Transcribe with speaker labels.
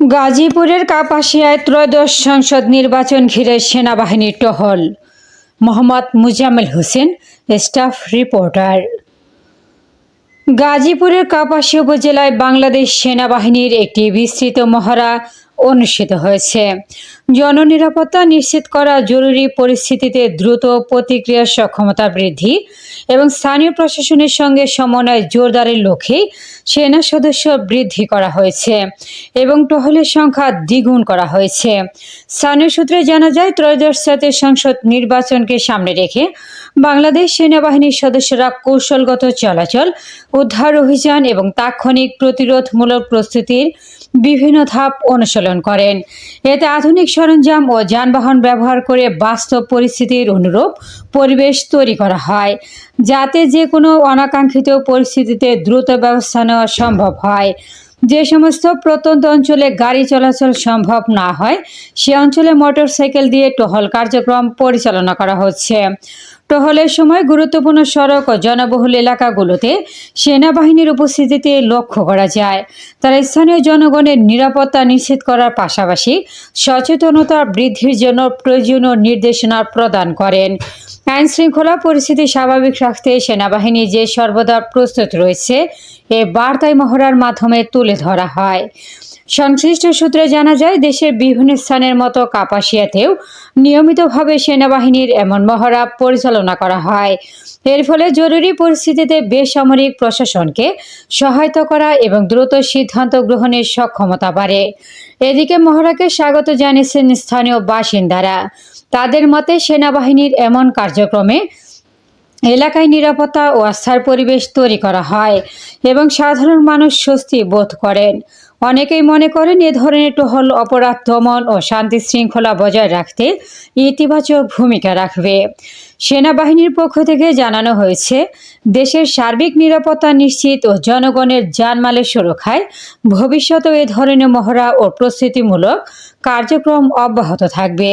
Speaker 1: গাজীপুরের কাপাসিয়ায় ত্রয়োদশ সংসদ নির্বাচন ঘিরে সেনাবাহিনীর টহল। Mohammad Mujammel Hossain, staff reporter. গাজীপুরের কাপাসী উপজেলায় বাংলাদেশ সেনাবাহিনীর একটি বিস্তৃত মহড়া অনুষ্ঠিত হয়েছে। জননিরাপত্তা নিশ্চিত করা জরুরি পরিস্থিতিতে দ্রুত প্রতিক্রিয়া সক্ষমতা বৃদ্ধি এবং স্থানীয় প্রশাসনের সঙ্গে সমন্বয় জোরদারের লক্ষ্যে সেনা সদস্য বৃদ্ধি করা হয়েছে এবং টহলের সংখ্যা দ্বিগুণ করা হয়েছে। স্থানীয় সূত্রে জানা যায়, ত্রয়োদশ জাতীয় সংসদ নির্বাচনকে সামনে রেখে বাংলাদেশ সেনাবাহিনীর সদস্যরা কৌশলগত চলাচল, উদ্ধার অভিযান এবং তাৎক্ষণিক প্রতিরোধমূলক প্রস্তুতির বিভিন্ন ধাপ অনুসরণ করেন। এতে আধুনিক সরঞ্জাম ও যানবাহন ব্যবহার করে বাস্তব পরিস্থিতির অনুরূপ পরিবেশ তৈরি করা হয়, যাতে যে কোনো অনাকাঙ্ক্ষিত পরিস্থিতিতে দ্রুত ব্যবস্থা নেওয়া সম্ভব হয়। যে সমস্ত প্রত্যন্ত অঞ্চলে গাড়ি চলাচল সম্ভব না হয়, সে অঞ্চলে মোটরসাইকেল দিয়ে টহল কার্যক্রম পরিচালনা করা হচ্ছে। টহলের সময় গুরুত্বপূর্ণ সড়ক ও জনবহুল এলাকাগুলোতে সেনাবাহিনীর উপস্থিতিতে লক্ষ্য করা যায়। তারা স্থানীয় জনগণের নিরাপত্তা নিশ্চিত করার পাশাপাশি সচেতনতা বৃদ্ধির জন্য প্রয়োজনীয় নির্দেশনা প্রদান করেন। আইন শৃঙ্খলা পরিস্থিতি স্বাভাবিক রাখতে সেনাবাহিনী যে সর্বদা প্রস্তুত রয়েছে, এ বার্তায় মহড়ার মাধ্যমে তুলে ধরা হয়। সংশ্লিষ্ট সূত্রে জানা যায়, দেশের বিভিন্ন স্থানের মতো কাপাসিয়াতেও নিয়মিতভাবে সেনাবাহিনীর এমন মহড়া পরিচালনা করা হয়। এর ফলে জরুরি পরিস্থিতিতে বেসামরিক প্রশাসনকে সহায়তা করা এবং দ্রুত সিদ্ধান্ত গ্রহণের সক্ষমতা বাড়ে। এদিকে মহড়াকে স্বাগত জানিয়েছেন স্থানীয় বাসিন্দারা। তাদের মতে সেনাবাহিনীর এমন কার্যক্রমে এলাকায় নিরাপত্তা ও আস্থার পরিবেশ তৈরি করা হয় এবং সাধারণ মানুষ স্বস্তি বোধ করেন। অনেকেই মনে করেন এ ধরনের টহল অপরাধ, দমন ও শান্তি শৃঙ্খলা বজায় রাখতে ইতিবাচক ভূমিকা রাখবে। সেনাবাহিনীর পক্ষ থেকে জানানো হয়েছে, দেশের সার্বিক নিরাপত্তা নিশ্চিত ও জনগণের জানমালের সুরক্ষায় ভবিষ্যতেও এ ধরনের মহড়া ও প্রস্তুতিমূলক কার্যক্রম অব্যাহত থাকবে।